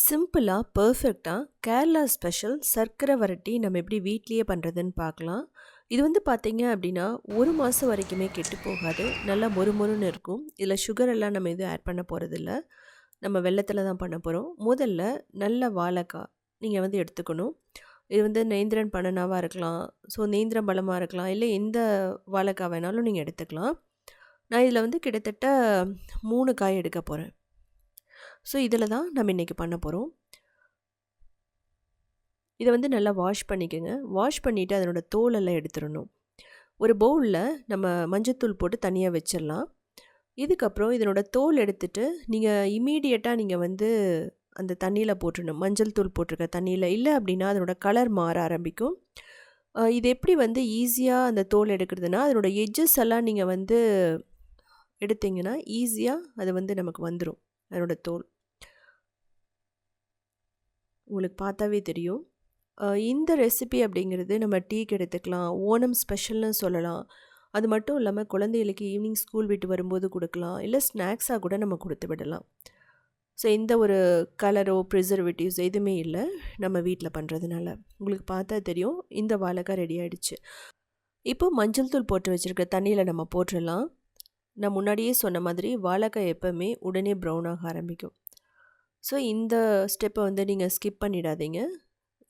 சிம்பிளாக பர்ஃபெக்டாக கேரளா ஸ்பெஷல் சர்க்கரை வரட்டி நம்ம எப்படி வீட்லேயே பண்ணுறதுன்னு பார்க்கலாம். இது வந்து பார்த்தீங்க அப்படின்னா ஒரு மாதம் வரைக்குமே கெட்டு போகாது. நல்லா மொறு மொறுன்னு இருக்கும். இதில் சுகர் எல்லாம் நம்ம எதுவும் ஆட் பண்ண போகிறதில்ல நம்ம வெள்ளத்தில் தான் பண்ண போகிறோம் முதல்ல நல்ல வாழைக்காய் நீங்கள் வந்து எடுத்துக்கணும். இது வந்து நேந்திரன் பனனாவாக இருக்கலாம். ஸோ நேந்திரம் பழமாக இருக்கலாம். இல்லை எந்த வாழைக்காய் வேணாலும் நீங்கள் எடுத்துக்கலாம். நான் இதில் வந்து கிட்டத்தட்ட மூணு காய் எடுக்க போகிறேன் ஸோ இதில் தான் நம்ம இன்றைக்கி பண்ண போகிறோம் இதை வந்து நல்லா வாஷ் பண்ணிக்கோங்க. வாஷ் பண்ணிவிட்டு அதனோட தோலெல்லாம் எடுத்துடணும். ஒரு பவுலில் நம்ம மஞ்சத்தூள் போட்டு தனியாக வச்சிடலாம். இதுக்கப்புறம் இதனோட தோல் எடுத்துட்டு நீங்கள் இமீடியட்டாக நீங்கள் வந்து அந்த தண்ணியில் போட்டுடணும். மஞ்சள் தூள் போட்டிருக்க தண்ணியில். இல்லை அப்படின்னா அதனோட கலர் மாற ஆரம்பிக்கும். இது எப்படி வந்து ஈஸியாக அந்த தோல் எடுக்கிறதுனா அதனோட எட்ஜஸ் எல்லாம் நீங்கள் வந்து எடுத்தீங்கன்னா ஈஸியாக அது வந்து நமக்கு வந்துடும் அதனோட தோல். உங்களுக்கு பார்த்தாவே தெரியும். இந்த ரெசிபி அப்படிங்கிறது நம்ம டீக்கு எடுத்துக்கலாம் ஓணம் ஸ்பெஷல்னு சொல்லலாம். அது மட்டும் இல்லாமல் குழந்தைகளுக்கு ஈவினிங் ஸ்கூல் விட்டு வரும்போது கொடுக்கலாம் இல்லை ஸ்நாக்ஸாக கூட நம்ம கொடுத்து விடலாம். ஸோ எந்த ஒரு கலரோ ப்ரிசர்வேட்டிவ்ஸ் எதுவுமே இல்லை நம்ம வீட்டில் பண்ணுறதுனால உங்களுக்கு பார்த்தா தெரியும் இந்த வாழைக்காய் ரெடி ஆகிடுச்சு இப்போ மஞ்சள் தூள் போட்டு வச்சுருக்க தண்ணியில் நம்ம போட்டுடலாம். நான் முன்னாடியே சொன்ன மாதிரி வாழைக்காய் எப்போவுமே உடனே ப்ரௌன் ஆக ஆரம்பிக்கும். ஸோ இந்த ஸ்டெப்பை வந்து நீங்கள் ஸ்கிப் பண்ணிடாதீங்க.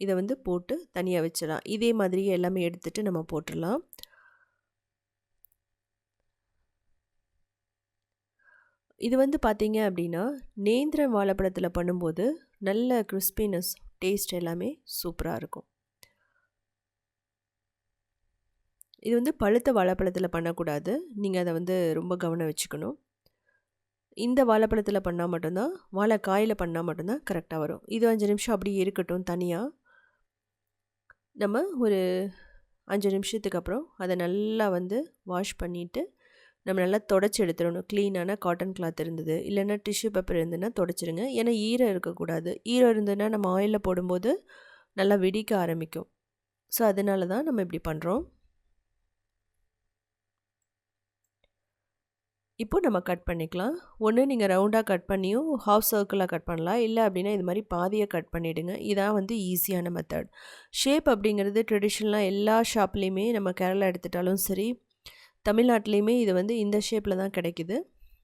இதை வந்து போட்டு தனியாக வச்சிடலாம். இதே மாதிரி எல்லாமே எடுத்துகிட்டு நம்ம போட்டுடலாம். இது வந்து பார்த்தீங்க அப்படின்னா நேந்திரன் வாழைப்பழத்தில் பண்ணும்போது நல்ல கிறிஸ்பினஸ் டேஸ்ட் எல்லாமே சூப்பராக இருக்கும். இது வந்து பழுத்த வாழைப்பழத்தில் பண்ணக்கூடாது. நீங்கள் அதை வந்து ரொம்ப கவனம் வச்சுக்கணும். இந்த வாழைப்பழத்தில் பண்ணால் மட்டும்தான் வாழைக்காயில் பண்ணால் மட்டும்தான் கரெக்டாக வரும். இது அஞ்சு நிமிஷம் அப்படியே இருக்கட்டும் தனியாக நம்ம ஒரு அஞ்சு நிமிஷத்துக்கு அப்புறம் அதை நல்லா வந்து வாஷ் பண்ணிவிட்டு நம்ம நல்லா தொடச்சி எடுத்துடணும். க்ளீனான காட்டன் கிளாத் இருந்தது. இல்லைன்னா டிஷ்யூ பேப்பர் இருந்ததுன்னா தொடச்சிருங்க. ஏன்னா ஈரம் இருக்கக்கூடாது. ஈரம் இருந்ததுன்னா நம்ம ஆயிலில் போடும்போது நல்லா வெடிக்க ஆரம்பிக்கும். ஸோ அதனால தான் நம்ம இப்படி பண்ணுறோம் இப்போ நம்ம கட் பண்ணிக்கலாம். ஒன்று நீங்கள் ரவுண்டாக கட் பண்ணியும் ஹாஃப் சர்க்கிளாக கட் பண்ணலாம். இல்லை அப்படின்னா இது மாதிரி பாதியை கட் பண்ணிவிடுங்க இதான் வந்து ஈஸியான மெத்தட் ஷேப் அப்படிங்கிறது ட்ரெடிஷ்னலாக எல்லா ஷாப்லேயுமே நம்ம கேரளா எடுத்துட்டாலும் சரி தமிழ்நாட்டிலையுமே இது வந்து இந்த ஷேப்பில் தான் கிடைக்குது.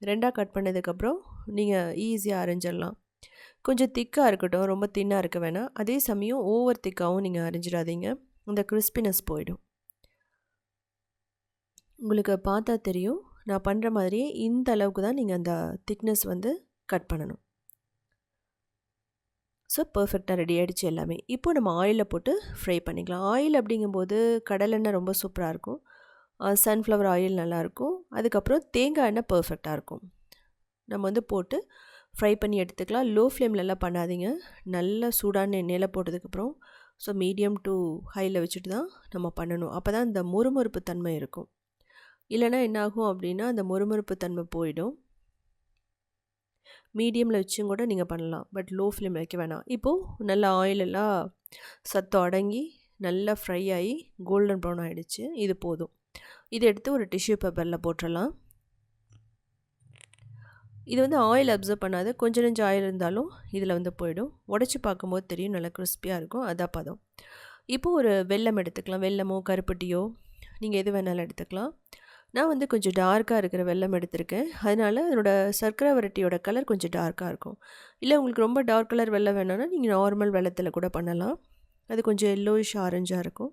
ரெண்டாக கட் பண்ணதுக்கப்புறம் நீங்கள் ஈஸியாக அரைஞ்சிடலாம். கொஞ்சம் திக்காக இருக்கட்டும் ரொம்ப தின்னாக இருக்க வேணாம். அதே சமயம் ஓவர் திக்காகவும் நீங்கள் அரைஞ்சிடாதீங்க. அந்த கிறிஸ்பினஸ் போயிடும். உங்களுக்கு பார்த்தா தெரியும் நான் பண்ணுற மாதிரியே இந்த அளவுக்கு தான் நீங்கள் அந்த திக்னஸ் வந்து கட் பண்ணணும். ஸோ பர்ஃபெக்டாக ரெடி ஆகிடுச்சு எல்லாமே. இப்போ நம்ம ஆயிலில் போட்டு ஃப்ரை பண்ணிக்கலாம். ஆயில் அப்படிங்கும்போது கடலெண்ணெய் ரொம்ப சூப்பராக இருக்கும். சன்ஃப்ளவர் ஆயில் நல்லாயிருக்கும் அதுக்கப்புறம் தேங்காய் எண்ணெய் பர்ஃபெக்டாக இருக்கும். நம்ம வந்து போட்டு ஃப்ரை பண்ணி எடுத்துக்கலாம். லோ ஃப்ளேம்லலாம் பண்ணாதீங்க. நல்லா சூடான எண்ணெயில் போட்டதுக்கப்புறம் ஸோ மீடியம் டு ஹையில் வச்சுட்டு தான் நம்ம பண்ணணும். அப்போ தான் இந்த முறுமுறுப்பு தன்மை இருக்கும். இல்லைனா என்னாகும் அப்படின்னா அந்த முறுமுறுப்பு தன்மை போயிடும். மீடியமில் வச்சும் கூட நீங்கள் பண்ணலாம். பட் லோ ஃப்ளேமில் வைக்க வேணாம். இப்போது நல்லா ஆயிலெல்லாம் சத்தம் அடங்கி நல்லா ஃப்ரை ஆகி கோல்டன் ப்ரௌன் ஆகிடுச்சு இது போதும். இதை எடுத்து ஒரு டிஷ்யூ பேப்பரில் போட்டுடலாம் இது வந்து ஆயில் அப்சர்வ் பண்ணாது கொஞ்சம் நெஞ்சு ஆயில் இருந்தாலும் இதில் வந்து போயிடும். உடச்சி பார்க்கும்போது தெரியும் நல்லா கிறிஸ்பியாக இருக்கும். அதான் பதம். இப்போது ஒரு வெல்லம் எடுத்துக்கலாம். வெல்லமோ கருப்பட்டியோ நீங்கள் எது வேணாலும் எடுத்துக்கலாம். நான் வந்து கொஞ்சம் டார்க்காக இருக்கிற வெள்ளம் எடுத்திருக்கேன். அதனால் அதனோட சர்க்கரை வரட்டியோட கலர் கொஞ்சம் டார்க்காக இருக்கும். இல்லை உங்களுக்கு ரொம்ப டார்க் கலர் வெள்ளம் வேணும்னா நீங்கள் நார்மல் வெள்ளத்தில் கூட பண்ணலாம். அது கொஞ்சம் எல்லோயிஷ் ஆரஞ்சாக இருக்கும்.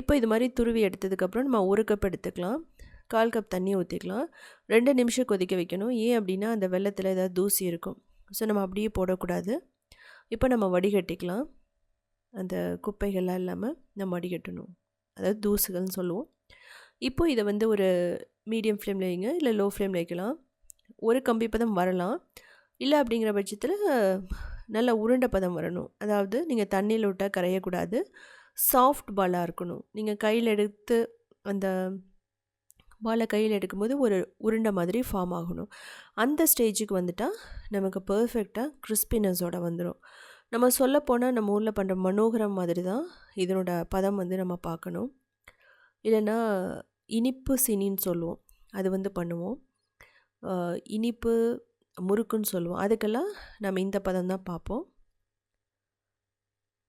இப்போ இது மாதிரி துருவி எடுத்ததுக்கப்புறம் நம்ம ஒரு கப் எடுத்துக்கலாம். கால் கப் தண்ணி ஊற்றிக்கலாம் ரெண்டு நிமிஷம் கொதிக்க வைக்கணும். ஏன் அப்படின்னா அந்த வெள்ளத்தில் ஏதாவது தூசி இருக்கும். ஸோ நம்ம அப்படியே போடக்கூடாது. இப்போ நம்ம வடிகட்டிக்கலாம். அந்த குப்பைகள்லாம் இல்லாமல் நம்ம வடிகட்டணும். அதாவது தூசுகள்னு சொல்லுவோம். இப்போ இதை வந்து ஒரு மீடியம் ஃப்ளேமில் வைங்க இல்லை லோ ஃப்ளேமில் வைக்கலாம். ஒரு கம்பி பதம் வரலாம். இல்லை அப்படிங்கிற பட்சத்தில் நல்ல உருண்டை பதம் வரணும். அதாவது நீங்கள் தண்ணியில் விட்டால் கரையக்கூடாது. சாஃப்ட் பாலாக இருக்கணும். நீங்கள் கையில் எடுத்து அந்த பாலை கையில் எடுக்கும்போது ஒரு உருண்டை மாதிரி ஃபார்ம் ஆகணும். அந்த ஸ்டேஜுக்கு வந்துட்டால் நமக்கு பர்ஃபெக்டாக கிறிஸ்பினஸோட வந்துடும் நம்ம சொல்லப்போனால் நம்ம ஊரில் பண்ணுற மனோகரம் மாதிரி தான் இதனோட பதம் வந்து நம்ம பார்க்கணும். இல்லைன்னா இனிப்பு சினின்னு சொல்லுவோம். அது வந்து பண்ணுவோம். இனிப்பு முறுக்குன்னு சொல்லுவோம். அதுக்கெல்லாம் நம்ம இந்த பதம் தான் பார்ப்போம்.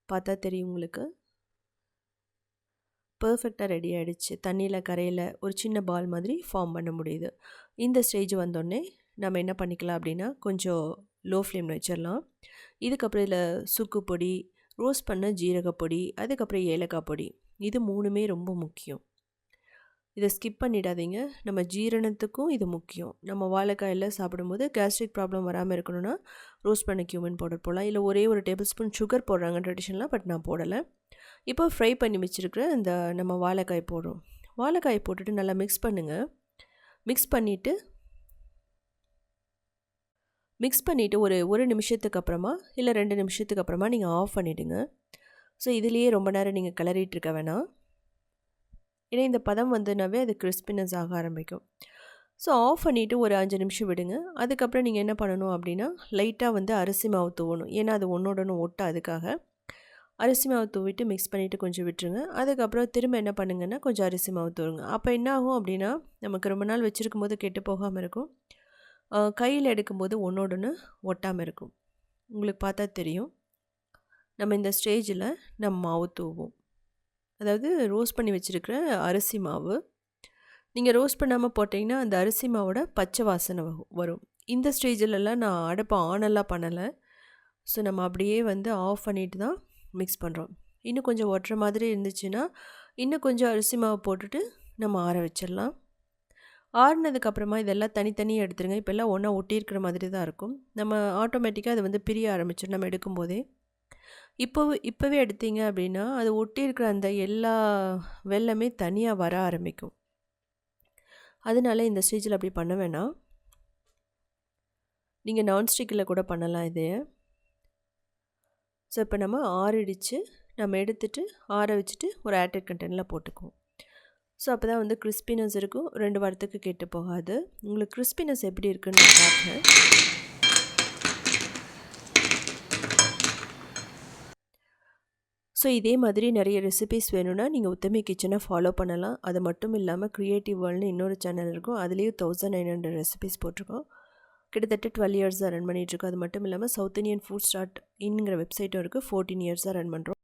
பார்த்தா தெரியும் உங்களுக்கு. பர்ஃபெக்டாக ரெடி ஆகிடுச்சு தண்ணியில் கரையில் ஒரு சின்ன பால் மாதிரி ஃபார்ம் பண்ண முடியுது. இந்த ஸ்டேஜ் வந்தோடனே நம்ம என்ன பண்ணிக்கலாம் அப்படின்னா கொஞ்சம் லோ ஃப்ளேமில் வச்சிடலாம். இதுக்கப்புறம் இதில் சுக்கு பொடி ரோஸ்ட் பண்ண ஜீரகப்பொடி அதுக்கப்புறம் ஏலக்காய் பொடி. இது மூணுமே ரொம்ப முக்கியம். இதை ஸ்கிப் பண்ணிடாதீங்க. நம்ம ஜீரணத்துக்கும் இது முக்கியம். நம்ம வாழைக்காயில் சாப்பிடும்போது கேஸ்ட்ரிக் ப்ராப்ளம் வராமல் இருக்கணும்னா ரோஸ்ட் பண்ண கியூமின் பவுடர் போடலாம். இல்லை ஒரே ஒரு டேபிள் ஸ்பூன் சுகர் போடுறாங்க ட்ரெடிஷ்னலாக பட் நான் போடலை. இப்போ ஃப்ரை பண்ணி வச்சுருக்கிற இந்த நம்ம வாழைக்காய் போடுறோம். வாழைக்காய் போட்டுட்டு நல்லா மிக்ஸ் பண்ணுங்கள் மிக்ஸ் பண்ணிவிட்டு மிக்ஸ் பண்ணிவிட்டு ஒரு ஒரு நிமிஷத்துக்கு அப்புறமா இல்லை ரெண்டு நிமிஷத்துக்கு அப்புறமா நீங்கள் ஆஃப் பண்ணிவிடுங்க ஸோ இதுலேயே ரொம்ப நேரம் நீங்கள் கிளறிட்டு இருக்க வேணாம். ஏன்னா இந்த பதம் வந்துனாவே அது கிறிஸ்பினஸ் ஆக ஆரம்பிக்கும். ஸோ ஆஃப் பண்ணிவிட்டு ஒரு அஞ்சு நிமிஷம் விடுங்க. அதுக்கப்புறம் நீங்கள் என்ன பண்ணணும் அப்படின்னா லைட்டாக வந்து அரிசி மாவு தூவணும். ஏன்னா அது ஒன்றோட ஒட்ட அதுக்காக. அரிசி மாவு தூவிட்டு மிக்ஸ் பண்ணிவிட்டு கொஞ்சம் விட்டுருங்க. அதுக்கப்புறம் திரும்ப என்ன பண்ணுங்கன்னா கொஞ்சம் அரிசி மாவு தூவுங்க. அப்போ என்ன ஆகும் அப்படின்னா நமக்கு ரொம்ப நாள் வச்சுருக்கும் போது கெட்டு போகாமல் இருக்கும். கையில் எடுக்கும்போது ஒன்றோட ஒட்டாமல் இருக்கும். உங்களுக்கு பார்த்தா தெரியும். நம்ம இந்த ஸ்டேஜில் நம்ம மாவு தூவோம் அதாவது ரோஸ்ட் பண்ணி வச்சுருக்கிற அரிசி மாவு. நீங்கள் ரோஸ்ட் பண்ணாமல் போட்டிங்கன்னா அந்த அரிசி மாவோட பச்சை வாசனை வரும். இந்த ஸ்டேஜிலலாம் நான் அடுப்பை ஆனெல்லாம் பண்ணலை. ஸோ நம்ம அப்படியே வந்து ஆஃப் பண்ணிட்டு தான் மிக்ஸ் பண்ணுறோம் இன்னும் கொஞ்சம் ஒட்டுற மாதிரி இருந்துச்சுன்னா இன்னும் கொஞ்சம் அரிசி மாவு போட்டுட்டு நம்ம ஆற வச்சிடலாம். ஆறுனதுக்கப்புறமா இதெல்லாம் தனித்தனியாக எடுத்துருங்க. இப்போல்லாம் ஒன்றா ஒட்டியிருக்கிற மாதிரி தான் இருக்கும். நம்ம ஆட்டோமேட்டிக்காக அது வந்து பிரிய ஆரம்பிச்சிடும் நம்ம எடுக்கும்போதே. இப்போ இப்போவே எடுத்தீங்க அப்படின்னா அது ஒட்டி இருக்கிற அந்த எல்லா வெள்ளமே தனியாக வர ஆரம்பிக்கும். அதனால இந்த ஸ்டேஜில் அப்படி பண்ண வேணாம். நீங்கள் நான்ஸ்டிக்கில் கூட பண்ணலாம் இது ஸோ இப்போ நம்ம ஆறிடிச்சு நம்ம எடுத்துகிட்டு ஆற வச்சுட்டு ஒரு ஏர்டெட் கண்டெய்னரில் போட்டுக்குவோம். ஸோ அப்போ தான் வந்து கிறிஸ்பினஸ் இருக்கும். ரெண்டு வாரத்துக்கு கெட்டு போகாது. உங்களுக்கு கிறிஸ்பினஸ் எப்படி இருக்குன்னு நான் பார்க்குறேன் ஸோ இதே மாதிரி நிறைய ரெசிபிஸ் வேணும்னா நீங்கள் உத்தமி கிச்சனை ஃபாலோ பண்ணலாம். அது மட்டும் இல்லாமல் க்ரியேட்டிவ் வேர்ல்டுன்னு இன்னொரு சேனல் இருக்கும். அதுலேயும் தௌசண்ட் நைன் ஹண்ட்ரட் ரெசிபிஸ் போட்டிருக்கோம். கிட்டத்தட்ட டுவெல் இயர்ஸாக ரன் பண்ணிகிட்ருக்கோம் அது மட்டும் இல்லாமல் சவுத் இந்தியன் ஃபுட் ஸ்டார்ட் இன்னுங்கிற வெப்சைட்டும் இருக்குது ஃபோர்டீன் இயர்ஸாக ரன் பண்ணுறோம்